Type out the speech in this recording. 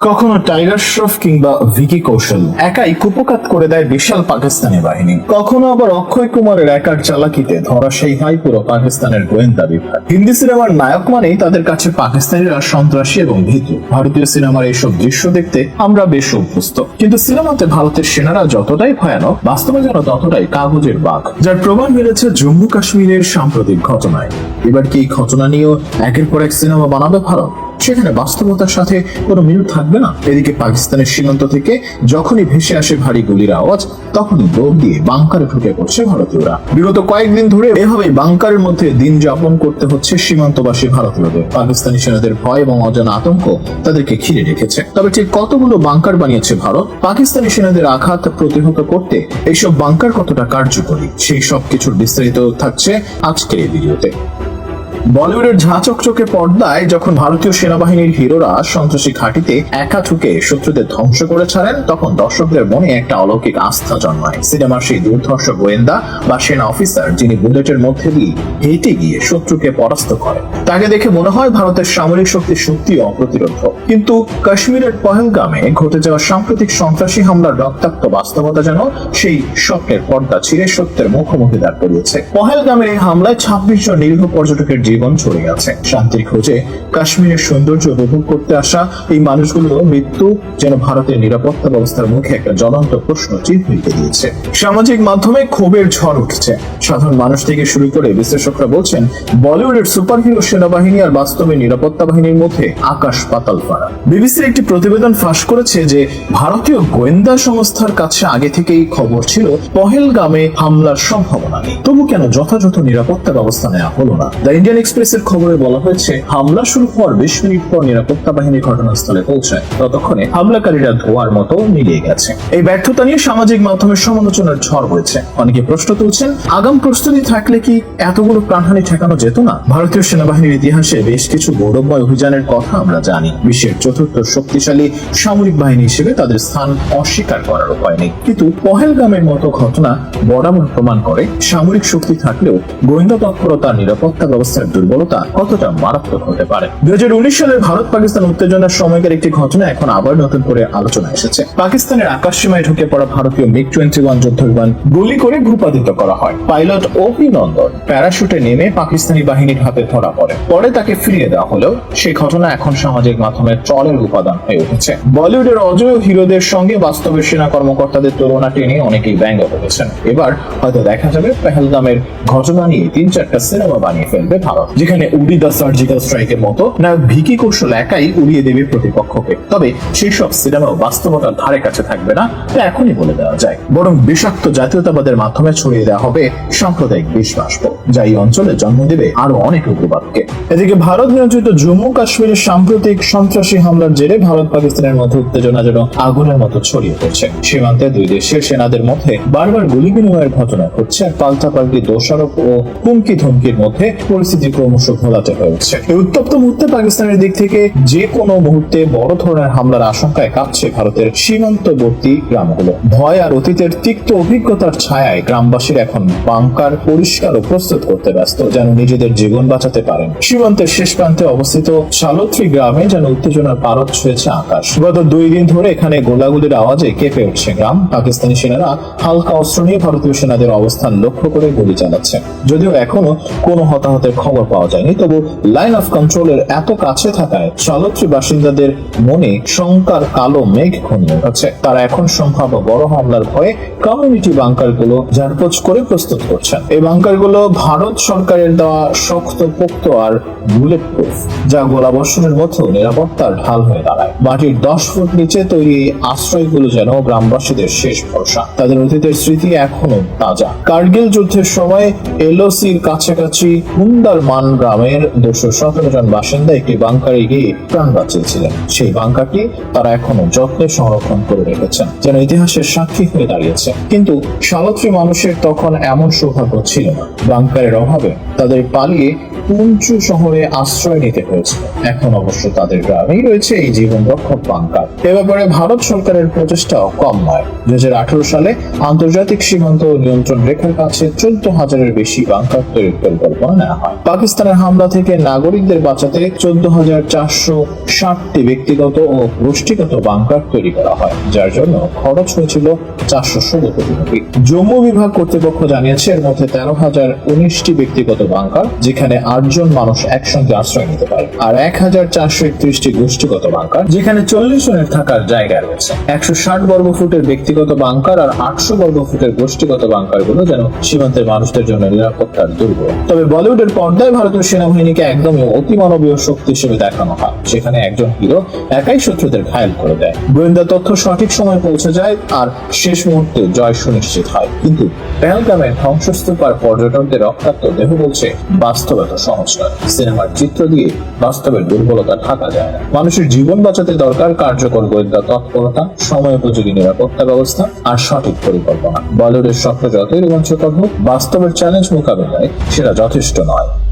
কখনো টাইগার শ্রফ কিংবা ভিকি কৌশল একাই কুপকাত করে দেয় বিশাল পাকিস্তানি বাহিনী। কখনো আবার অক্ষয় কুমারের একার চালাকিতে ধরাশায়ী হয় পুরো পাকিস্তানের গোয়েন্দা বিভাগ। হিন্দি সিনেমার নায়ক মানেই তাদের কাছে পাকিস্তানিরা সন্ত্রাসী এবং ভীতু। ভারতীয় সিনেমার এইসব দৃশ্য দেখতে আমরা বেশ অভ্যস্ত। কিন্তু সিনেমাতে ভারতের সেনারা যতটাই ভয়ানক, বাস্তবে যেন ততটাই কাগজের বাঘ। যার প্রমাণ মিলেছে জম্মু কাশ্মীরের সাম্প্রতিক ঘটনায়। এবার কি এই ঘটনা নিয়েও একের পর এক সিনেমা বানাবে ভারত? সেখানে বাস্তবতার সাথে কোনো মিল থাকবে না। এদিকে পাকিস্তানের সীমান্ত থেকে যখনই ভেসে আসে ভারী গুলির আওয়াজ, তখনই দৌড় দিয়ে বাংকারে ঢুকে পড়ছে ভারতীয়রা। বিগত কয়েকদিন ধরে এভাবেই বাংকারের মধ্যে দিন যাপন করতে হচ্ছে সীমান্তবাসী ভারতীয়দের। পাকিস্তানি সেনাদের ভয় এবং অজানা আতঙ্ক তাদেরকে ঘিরে রেখেছে। তবে ঠিক কতগুলো বাংকার বানিয়েছে ভারত, পাকিস্তানি সেনাদের আঘাত প্রতিহত করতে এইসব বাংকার কতটা কার্যকরী, সেই সব কিছুর বিস্তারিত থাকছে আজকের এই ভিডিওতে। বলিউডের ঝাঁচকচকে পর্দায় যখন ভারতীয় সেনাবাহিনীর হিরোরা সন্ত্রাসী ঘাঁটিতে একা ঠুকে শত্রুদের ধ্বংস করে ছাড়েন, তখন দর্শকদের মনে একটা অলৌকিক আস্থা জন্মায়। সিনেমার সেই দুর্ধর্ষ গোয়েন্দা বা সেনা অফিসার যিনি বুলেটের মধ্যে দিয়ে হেঁটে গিয়ে শত্রুকে পরাস্ত করে তাকে দেখে মনে হয় ভারতের সামরিক শক্তি সত্যি অপ্রতিরোধ। কিন্তু কাশ্মীরের পহেলগামে ঘটে যাওয়া সাম্প্রতিক সন্ত্রাসী হামলার রক্তাক্ত বাস্তবতা যেন সেই স্বপ্নের পর্দা ছিঁড়ে সত্যের মুখোমুখি দাঁড় করিয়েছে। পহেলগামের এই হামলায় ছাব্বিশ জন নিরীহ পর্যটকের জীবন চলে গেছে। শান্তির খোঁজে কাশ্মীরের সৌন্দর্য উপভোগ করতে আসা এই মানুষগুলোর মৃত্যু যেন ভারতের নিরাপত্তা ব্যবস্থার মুখে একটা জ্বলন্ত প্রশ্ন চিহ্ন দিয়েছে সামাজিক মাধ্যমে ক্ষোভের ঝড় উঠছে। সাধারণ মানুষ থেকে শুরু করে বিশ্লেষকরা বলছেন, বলিউডের সুপারহিরো সেনাবাহিনী আর বাস্তবে নিরাপত্তা বাহিনীর মধ্যে আকাশ পাতাল ফাড়া। বিবিসির একটি প্রতিবেদন ফাঁস করেছে যে, ভারতীয় গোয়েন্দা সংস্থার কাছে আগে থেকেই খবর ছিল, পহেলগামে হামলার সম্ভাবনা নেই। তবু কেন যথাযথ নিরাপত্তা ব্যবস্থা নেওয়া হলো না? দ্য ইন্ডিয়ান এক্সপ্রেসের খবরে বলা হয়েছে, হামলা শুরু হওয়ার বিশ মিনিট পর নিরাপত্তা বাহিনী ঘটনাস্থলে পৌঁছায়। ততক্ষণে হামলাকারীরা ধোয়ার মতো মিলিয়ে গেছে। এই ব্যর্থতা নিয়ে সামাজিক মাধ্যমে সমালোচনার ঝড় হয়েছে অনেকে প্রশ্ন তুলছেন, আগাম প্রস্তুতি থাকলে কি এতগুলো প্রাণহানি ঠেকানো যেত না? ভারতীয় সেনাবাহিনীর ইতিহাসে বেশ কিছু গৌরবময় অভিযানের কথা আমরা জানি। বিশ্বের চতুর্থ শক্তিশালী সামরিক বাহিনী হিসেবে তাদের স্থান অস্বীকার করার উপায় নেই। কিন্তু পহেলগামের মতো ঘটনা বরাবর প্রমাণ করে, সামরিক শক্তি থাকলেও গোয়েন্দা তৎপরতা, নিরাপত্তা ব্যবস্থার দুর্বলতা কতটা মারাত্মক হতে পারে? দুই সালের ভারত পাকিস্তান উত্তেজনার সময়কার একটি ঘটনা এখন আবার নতুন করে আলোচনা এসেছে। পাকিস্তানের আকাশ সীমায় ঢুকে পড়া ভারতীয় মিগ টোয়েন্টি ওয়ান যুদ্ধ বিমান গুলি করে ভূপাতিত করা হয়। পাইলট ওপি নন্দন প্যারাশুটে নেমে পাকিস্তানি বাহিনীর হাতে ধরা পড়ে। পরে তাকে ফিরিয়ে দেওয়া হলেও সেই ঘটনা এখন সামাজিক মাধ্যমে ট্রলের উপাদান হয়ে উঠেছে। বলিউডের অজয় হিরোদের সঙ্গে বাস্তবের সেনা কর্মকর্তাদের তুলনা টেনে অনেকেই ব্যঙ্গ করেছেন। এবার হয়তো দেখা যাবে পেহেলগামের ঘটনা নিয়ে তিন চারটা সিনেমা বানিয়ে ফেলবে ভারত। যেখানে উড়ি দ্য সার্জিক্যাল স্ট্রাইকের মতো। না, ভিকি কৌশল একাই উড়িয়ে দেবে প্রতিপক্ষকে। তবে সেই সব সিনেমাও বাস্তবতার ধারে কাছে থাকবে না, তা এখনই বলে দেওয়া যায়। বরং বিষাক্ত জাতীয়তাবাদের মাধ্যমে ছড়িয়ে দেওয়া হবে সাম্প্রদায়িক বিশ্বাসব যা এই অঞ্চলে জন্ম দেবে আরও অনেক উগ্রবাদকে। এদিকে ভারত নিয়ন্ত্রিত জম্মু কাশ্মীরের সাম্প্রতিক সন্ত্রাসী হামলার জেরে ভারত পাকিস্তানের মধ্যে উত্তেজনা যেন আগুনের মতো ছড়িয়ে পড়ছে। সীমান্তে দুই দেশের সেনাদের মধ্যে বারবার গুলি বিনিময়ের ঘটনা ঘটছে আর পাল্টাপাল্টি দোষারোপ ও হুমকি ধমকির মধ্যে পরিস্থিতি ক্রমশ ঘোলাটে হয়ে উঠছে। এই উত্তপ্ত মুহূর্তে পাকিস্তানের দিক থেকে যে কোনো মুহূর্তে বড় ধরনের হামলার আশঙ্কায় কাঁপছে ভারতের সীমান্তবর্তী গ্রামগুলো। ভয় আর অতীতের তিক্ত অভিজ্ঞতার ছায়ায় গ্রামবাসীরা এখন বাংকার পরিষ্কার ও প্রস্তুত করতে ব্যস্ত, যেন নিজেদের জীবন বাঁচাতে পারেন। সীমান্তের শেষ প্রান্তে অবস্থিত শালত্রী গ্রামে যেন উত্তেজনার পারদ ছুঁয়েছে আকাশ। গত দুই দিন ধরে এখানে গোলাগুলির আওয়াজে কেঁপে উঠছে গ্রাম। পাকিস্তানি সেনারা হালকা অস্ত্র নিয়ে ভারতীয় সেনাদের অবস্থান লক্ষ্য করে গুলি চালাচ্ছে। যদিও এখনও কোনো হতাহতের খবর পাওয়া যায়নি। তবু লাইন অফ কন্ট্রোলের এত কাছে থাকায় শালত্রী বাসিন্দাদের মনে শঙ্কার কালো মেঘ ঘনিয়ে উঠেছে। তারা এখন সম্ভাব্য বড় হামলার ভয়ে কমিউনিটি বাংকারগুলো ঝাড়পোছ করে প্রস্তুত করছেন। এই বাংকারগুলো ভারত সরকারের দেওয়া শক্ত পোক্ত আর বুলেট প্রুফ যা গোলাবর্ষণের মতো নিরাপত্তার ঢাল হয়ে দাঁড়ায়। মাটির দশ ফুট নিচে তৈরি এই আশ্রয়গুলো যেন গ্রামবাসীদের শেষ ভরসা। তাদের অতীতের স্মৃতি এখনও তাজা। কার্গিল যুদ্ধের সময় এলওসির কাছাকাছি হুন্দারমান গ্রামের দুশো সতেরো জন বাসিন্দা একটি বাংকারে গিয়ে প্রাণ বাঁচিয়েছিলেন। সেই বাংকারটি তারা এখনও যত্নে সংরক্ষণ করে রেখেছেন, যেন ইতিহাসের সাক্ষী হয়ে দাঁড়িয়েছে। কিন্তু সাবত্রী মানুষের তখন এমন সৌভাগ্য ছিল না। বাংকারের অভাবে তাদের পালিয়ে পুঞ্চু শহরে আশ্রয় নিতে হয়েছিল এখন অবশ্য তাদের গ্রামেই রয়েছে এই জীবন রক্ষক বাংকার। এ ব্যাপারে ভারত সরকারের প্রচেষ্টাও কম নয়। দুই সালে আন্তর্জাতিক সীমান্ত নিয়ন্ত্রণ রেখার কাছে চোদ্দ হাজারের বেশি বাংকার তৈরির পরিকল্পনা নেওয়া হয়। পাকিস্তানের হামলা থেকে নাগরিকদের বাঁচাতে চোদ্দ হাজার চারশো ষাটটি ব্যক্তিগত ও গোষ্ঠীগত বাংকার তৈরি করা হয়, যার জন্য খরচ হয়েছিল চারশো ষোলো কোটি রুপি। জম্মু বিভাগ কর্তৃপক্ষ জানিয়েছে, এর মধ্যে তেরো হাজার উনিশটি ব্যক্তিগত বাংকার, যেখানে আটজন মানুষ একসঙ্গে আশ্রয় নিতে পারে আর এক হাজার চারশো একত্রিশটি গোষ্ঠীগত বাংকার, যেখানে চল্লিশ জনের থাকার জায়গা রয়েছে। একশো ষাট বর্গ ফুটের ব্যক্তিগত বাংকার আর আটশো বর্গ ফুটের গোষ্ঠীগত বাংকারগুলো যেন সীমান্তের মানুষদের জন্য নিরাপত্তার দুর্গ। তবে বলিউডের পর্দায় ভারতীয় সেনাবাহিনীকে একদমই অতিমানবীয় শক্তি হিসেবে দেখানো হয় সেখানে একজন হিরো একাই শত্রুদের ঘায়েল করে দেয়। গোয়েন্দা তথ্য সঠিক সময় পৌঁছে যায় আর শেষ মুহূর্তে জয় সুনিশ্চিত হয়। কিন্তু পেহেলগামের ধ্বংসস্তূপ আর পর্যটকদের রক্তাক্ত দেহ বলছে বাস্তবতা। নয়। সিনেমার চিত্র দিয়ে বাস্তবের দুর্বলতা ঢাকা যায় না। মানুষের জীবন বাঁচাতে দরকার কার্যকর গোয়েন্দা তৎপরতা, সময় উপযোগী নিরাপত্তা ব্যবস্থা আর সঠিক পরিকল্পনা। বলিউডের স্বপ্ন যতই রোমাঞ্চকর হোক, বাস্তবের চ্যালেঞ্জ মোকাবেলায় সেটা যথেষ্ট নয়।